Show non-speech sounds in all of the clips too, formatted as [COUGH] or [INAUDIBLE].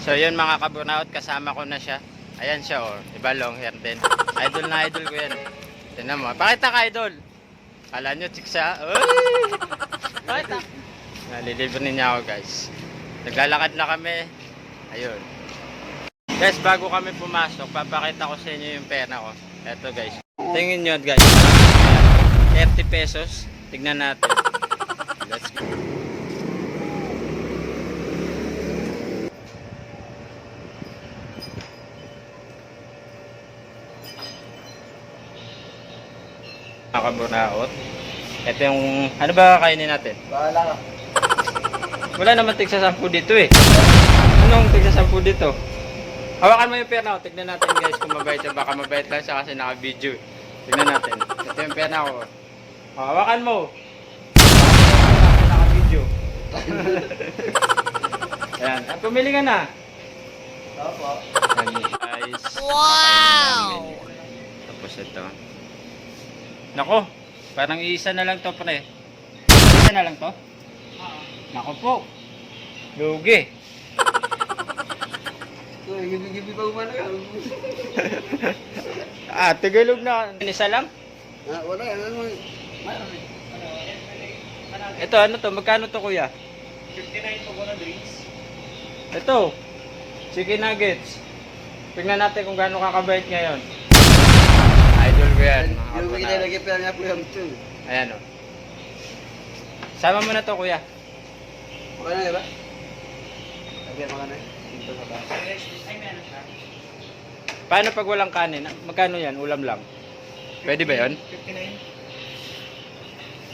So yun mga kabunaut, kasama ko na siya. Ayan siya oh, iba long hair din. Idol na idol ko yan. Tignan mo, pakita ka idol. Kala nyo, chick siya. Uy! Pakita. Nalilibre niya ako guys. Naglalakad na kami. Ayun. Guys, bago kami pumasok, papakita ko sa inyo yung pera ko. Eto guys. Tingin nyo guys. Ayan, 30 pesos. Tignan natin. Let's go. Nakabunaot. Ito yung, ano ba kainin natin? Bahala ka. Wala naman tigsa sampu dito eh. Anong tigsa sampu dito? Hawakan mo yung pera ko. Tignan natin guys kung mabait siya. Baka mabait lang siya kasi naka-video. eh. Tignan natin. Ito yung pera ko. Hawakan mo. Naka-video. [LAUGHS] Ayan. Ah, Pumili ka na. Opo. Ayan guys. Wow! Tapos ito. Nako, parang isa na lang to pre. Isa na lang to? Nako po. Lugi. [LAUGHS] So, gibi-gibi pa umano yan. [LAUGHS] Ah, Tagalog na. Isa lang? Ah, wala yan. Ano mo? Ito, ano to? Magkano to kuya? 59 po ko na drinks. Ito. Chicken nuggets. Tingnan natin kung gaano kakabait ngayon. Idol ko yan. mga Yung kabunat. kinalagay pera niya po yung two. Ayan o. Sama mo na to kuya. Okay na diba? Lagyan mo ka na. Dito sa basa. Paano pag walang kanin? Magkano yan? Ulam lang. Pwede ba yun? 59.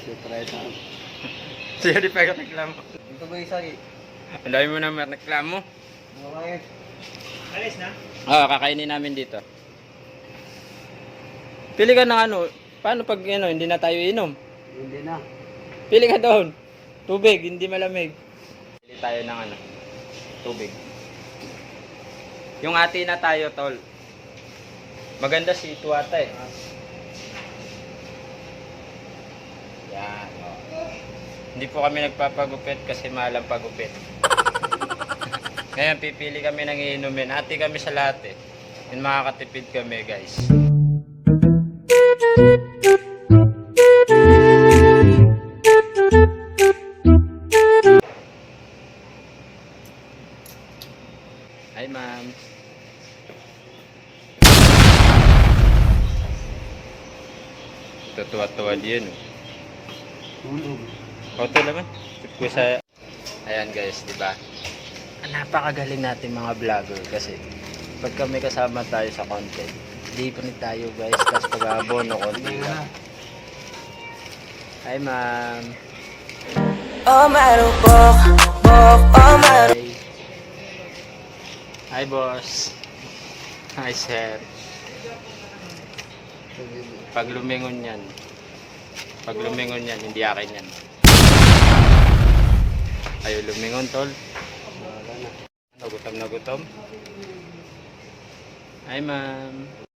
Super ito. Sige, di pa ka reklamo. Ito ba yung sagi? Ang dami mo naman reklamo. Okay. Alis na? Oo, kakainin namin dito. Pili ka ng ano, paano pag ano, hindi na tayo inom? Hindi na. Pili ka doon. Tubig, hindi malamig. Pili tayo ng ano, tubig. Yung ati na tayo, tol. Maganda si Tuata eh. Yan, oh. Hindi po kami nagpapagupit kasi mahal ang pagupit. [LAUGHS] Ngayon, pipili kami ng iinumin. Ati kami sa lahat eh. Yun makakatipid kami, guys. Hi, ma'am. Tutuwa-tuwa din. Tulog. Auto naman. Tip sa... Ayan guys, di ba? Napakagaling natin mga vlogger kasi pag kami kasama tayo sa content, libre tayo guys, tapos pag-abono konti lang. Hi ma'am. Oh, marupok, bok, oh, marupok. Hi. Boss. Hi sir. Pag lumingon yan, pag lumingon yan, hindi akin yan. Ayaw lumingon tol. Wala na. Ano, gutom na gutom? Hi ma'am.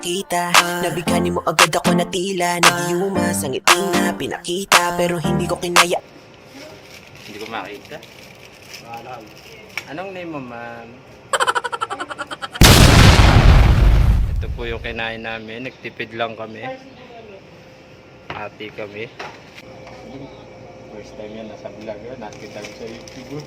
Makita Nabigani mo agad ako na tila Nagiyumas ang ngiti na pinakita Pero hindi ko kinaya Hindi ko makita. Anong name mo ma'am? Ito po yung kinain namin. Nagtipid lang kami. Ati kami. First time yan nasa vlog. yun. Nakita ko sa YouTube.